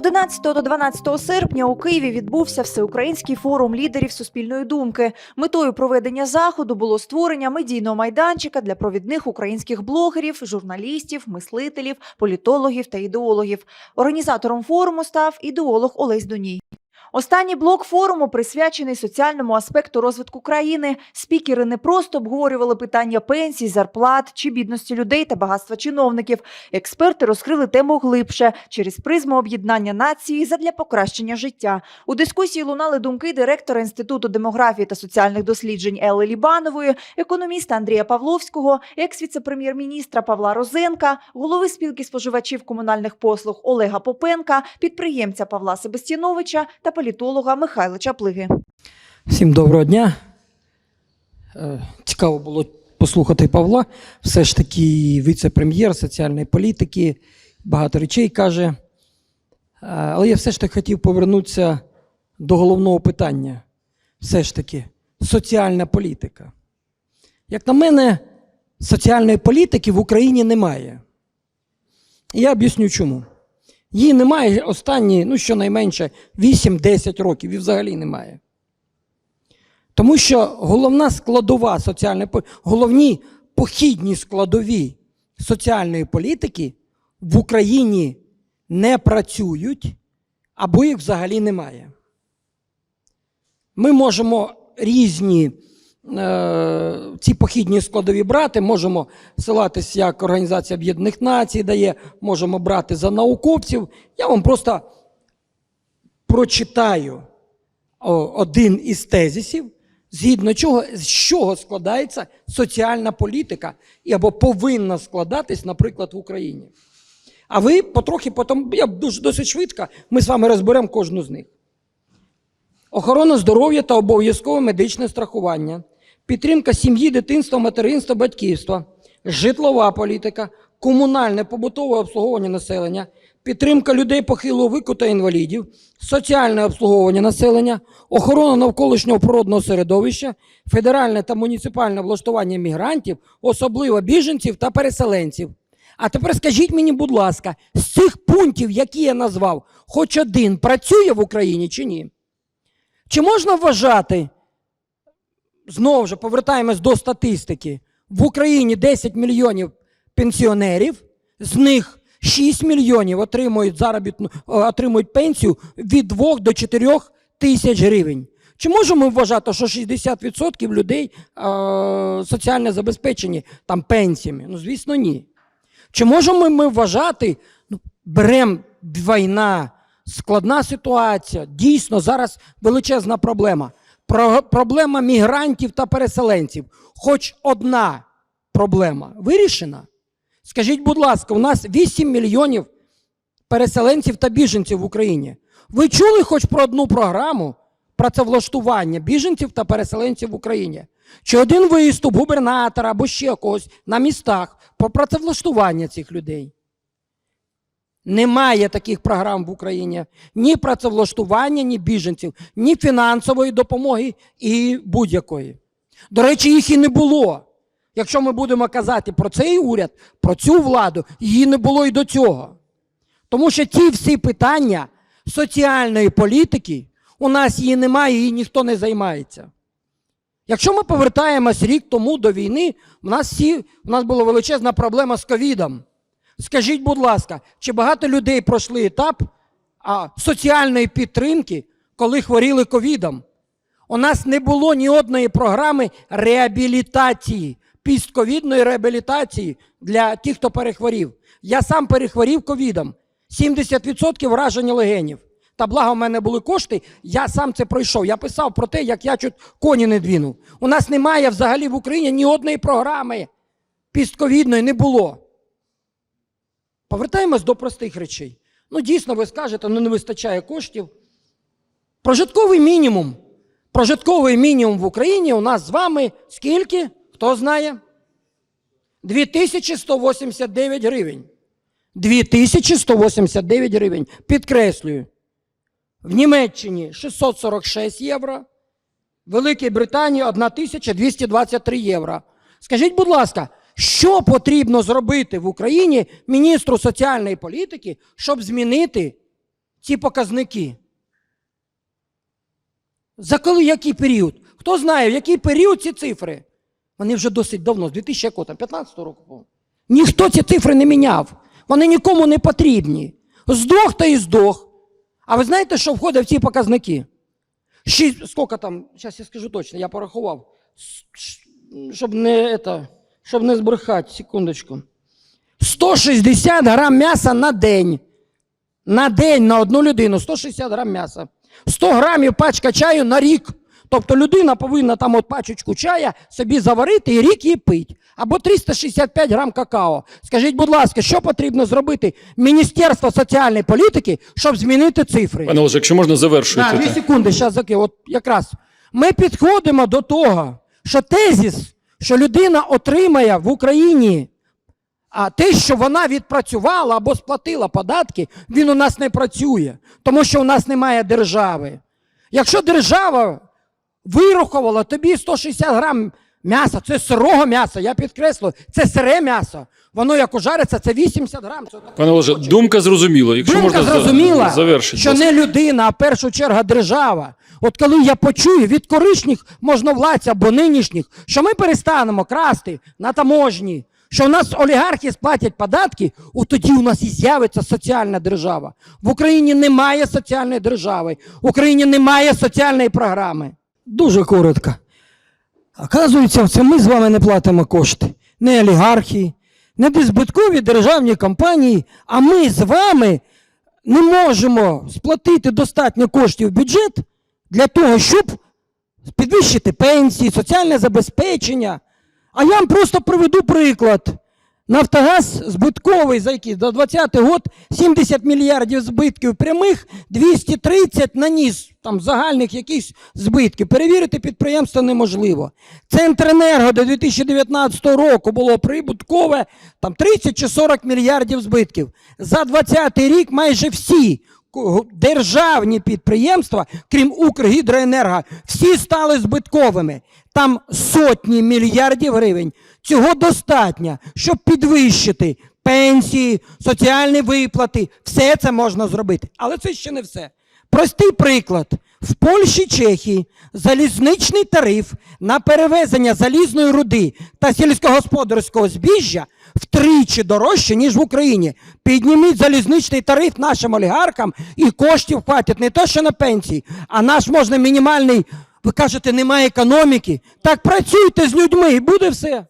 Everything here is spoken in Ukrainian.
11 до 12 серпня у Києві відбувся всеукраїнський форум лідерів суспільної думки. Метою проведення заходу було створення медійного майданчика для провідних українських блогерів, журналістів, мислителів, політологів та ідеологів. Організатором форуму став ідеолог Олесь Доній. Останній блок форуму присвячений соціальному аспекту розвитку країни. Спікери не просто обговорювали питання пенсій, зарплат чи бідності людей та багатства чиновників. Експерти розкрили тему глибше через призму об'єднання нації задля покращення життя. У дискусії лунали думки директора Інституту демографії та соціальних досліджень Елли Лібанової, економіста Андрія Павловського, екс-віце-прем'єр-міністра Павла Розенка, голови спілки споживачів комунальних послуг Олега Попенка, підприємця Павла Себастьяновича та політолога Михайла Чаплиги. Всім доброго дня. Е, Цікаво було послухати Павла. Все ж таки, віце-прем'єр соціальної політики, багато речей каже. Е, Але я все ж таки хотів повернутися до головного питання. Все ж таки, соціальна політика. Як на мене, соціальної політики в Україні немає. І я об'ясню чому. Її немає останні, ну щонайменше, 8-10 років і взагалі немає. Тому що головна складова соціальної головні похідні складові соціальної політики в Україні не працюють або їх взагалі немає. Ми можемо різні ці похідні складові брати, можемо ссилатись, як Організація Об'єднаних Націй дає, можемо брати за науковців. Я вам просто прочитаю один із тезисів, згідно чого, з чого складається соціальна політика або повинна складатись, наприклад, в Україні. А ви потрохи потім, я дуже досить швидко, ми з вами розберемо кожну з них. Охорона здоров'я та обов'язкове медичне страхування, підтримка сім'ї, дитинства, материнства, батьківства, житлова політика, комунальне побутове обслуговування населення, підтримка людей похилого віку та інвалідів, соціальне обслуговування населення, охорона навколишнього природного середовища, федеральне та муніципальне влаштування мігрантів, особливо біженців та переселенців. А тепер скажіть мені, будь ласка, з цих пунктів, які я назвав, хоч один працює в Україні чи ні? Чи можна вважати, знову ж повертаємось до статистики, в Україні 10 мільйонів пенсіонерів, з них 6 мільйонів отримують заробітну, отримують пенсію від 2 до 4 тисяч гривень. Чи можемо ми вважати, що 60% людей е, соціально забезпечені там пенсіями? Ну, звісно, ні. Чи можемо ми вважати, ну, беремо війна, складна ситуація, дійсно зараз величезна проблема. Про, проблема мігрантів та переселенців. Хоч одна проблема вирішена. Скажіть, будь ласка, у нас 8 мільйонів переселенців та біженців в Україні. Ви чули хоч про одну програму працевлаштування біженців та переселенців в Україні? Чи один виступ губернатора або ще когось на містах про працевлаштування цих людей? Немає таких програм в Україні. Ні працевлаштування, ні біженців, ні фінансової допомоги і будь-якої. До речі, їх і не було. Якщо ми будемо казати про цей уряд, про цю владу, її не було і до цього. Тому що ті всі питання соціальної політики, у нас її немає, її ніхто не займається. Якщо ми повертаємось рік тому до війни, у нас, всі, у нас була величезна проблема з ковідом. Скажіть, будь ласка, чи багато людей пройшли етап а, соціальної підтримки, коли хворіли ковідом? У нас не було ні одної програми реабілітації, пістковідної реабілітації для тих, хто перехворів. Я сам перехворів ковідом. 70% враження легенів. Та благо в мене були кошти, я сам це пройшов. Я писав про те, як я чуть коні не двінув. У нас немає взагалі в Україні ні одної програми пістковідної не було. Повертаємось до простих речей. Ну, дійсно, ви скажете, ну не вистачає коштів. Прожитковий мінімум. Прожитковий мінімум в Україні у нас з вами скільки? Хто знає? 2189 гривень. 2189 гривень. Підкреслюю. В Німеччині 646 євро. В Великій Британії 1223 євро. Скажіть, будь ласка, що потрібно зробити в Україні міністру соціальної політики, щоб змінити ці показники? За коли який період? Хто знає, в який період ці цифри? Вони вже досить давно, з 2000 якого там, 15 року. Ніхто ці цифри не міняв. Вони нікому не потрібні. Здох та і здох. А ви знаєте, що входить в ці показники? Шість, скільки там, зараз я скажу точно, я порахував. Щоб не, это, щоб не збрехати, секундочку. 160 грам м'яса на день. На день на одну людину 160 грам м'яса. 100 грамів пачка чаю на рік. Тобто людина повинна там от пачечку чая собі заварити і рік її пить. Або 365 грам какао. Скажіть, будь ласка, що потрібно зробити Міністерство соціальної політики, щоб змінити цифри? Пане Олеже, якщо можна завершуйте. Так, дві секунди, зараз заки. От якраз ми підходимо до того, що тезіс, що людина отримає в Україні, а те, що вона відпрацювала або сплатила податки, він у нас не працює, тому що у нас немає держави. Якщо держава вирахувала тобі 160 грам м'яса, це сирого м'яса, я підкреслю, це сире м'ясо. Воно як ужариться, це 80 грам. Це Пане Олеже, думка зрозуміла. Якщо Думка можна зрозуміла, завершити. що не людина, а в першу чергу держава. От коли я почую від коришніх можновладців або нинішніх, що ми перестанемо красти на таможні, що у нас олігархи сплатять податки, от тоді у нас і з'явиться соціальна держава. В Україні немає соціальної держави, в Україні немає соціальної програми. Дуже коротко. Оказується, це ми з вами не платимо кошти. Не олігархи, не дезбиткові державні компанії, а ми з вами не можемо сплатити достатньо коштів в бюджет для того, щоб підвищити пенсії, соціальне забезпечення. А я вам просто приведу приклад. Нафтогаз збитковий за який до 20 год 70 мільярдів збитків прямих, 230 наніс там загальних якихось збитків. Перевірити підприємство неможливо. Центренерго до 2019 року було прибуткове там 30 чи 40 мільярдів збитків. За 20 рік майже всі державні підприємства, крім Укргідроенерго, всі стали збитковими. Там сотні мільярдів гривень. Цього достатньо, щоб підвищити пенсії, соціальні виплати. Все це можна зробити. Але це ще не все. Простий приклад. В Польщі, Чехії залізничний тариф на перевезення залізної руди та сільськогосподарського збіжжя втричі дорожче, ніж в Україні. Підніміть залізничний тариф нашим олігархам і коштів хватить не то, що на пенсії, а наш можна мінімальний. Ви кажете, немає економіки. Так працюйте з людьми і буде все.